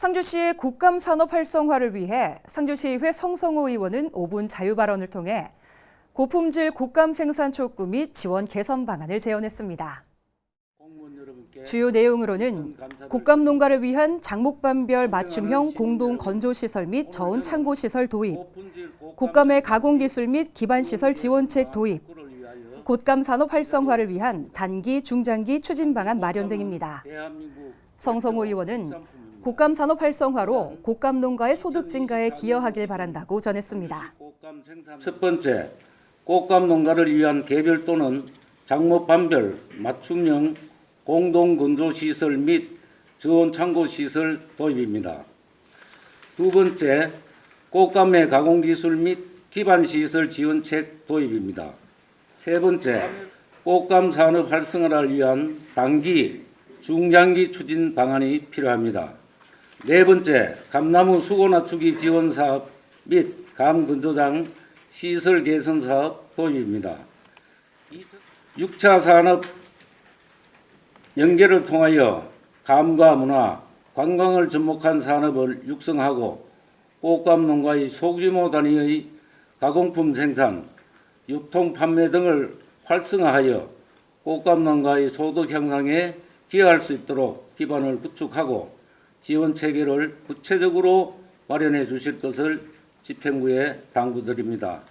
상주시의 곡감 산업 활성화를 위해 상주시의회 성성호 의원은 5분 자유 발언을 통해 고품질 곡감 생산 촉구 및 지원 개선 방안을 제언했습니다. 주요 내용으로는 곡감 농가를 위한 장목반별 맞춤형 공동 건조 시설 및 저온 창고 시설 도입, 곡감의 가공 기술 및 기반 시설 지원책 도입, 곡감 산업 활성화를 위한 단기, 중장기 추진 방안 마련 등입니다. 성성호 의원은 곡감 산업 활성화로 곡감 농가의 소득 증가에 기여하길 바란다고 전했습니다. 첫 번째, 꽃감 농가를 위한 개별 또는 작목 반별 맞춤형 공동 건조 시설 및 저온 창고 시설 도입입니다. 두 번째, 꽃감의 가공 기술 및 기반 시설 지원책 도입입니다. 세 번째, 꽃감 산업 활성화를 위한 단기, 중장기 추진 방안이 필요합니다. 네 번째, 감나무 수고 낮추기 지원 사업 및감 건조장 시설 개선 사업 도입입니다. 6차 산업 연계를 통하여 감과 문화, 관광을 접목한 산업을 육성하고 꽃감 농가의 소규모 단위의 가공품 생산, 유통 판매 등을 활성화하여 꽃감 농가의 소득 향상에 기여할 수 있도록 기반을 구축하고 지원 체계를 구체적으로 마련해 주실 것을 집행부에 당부드립니다.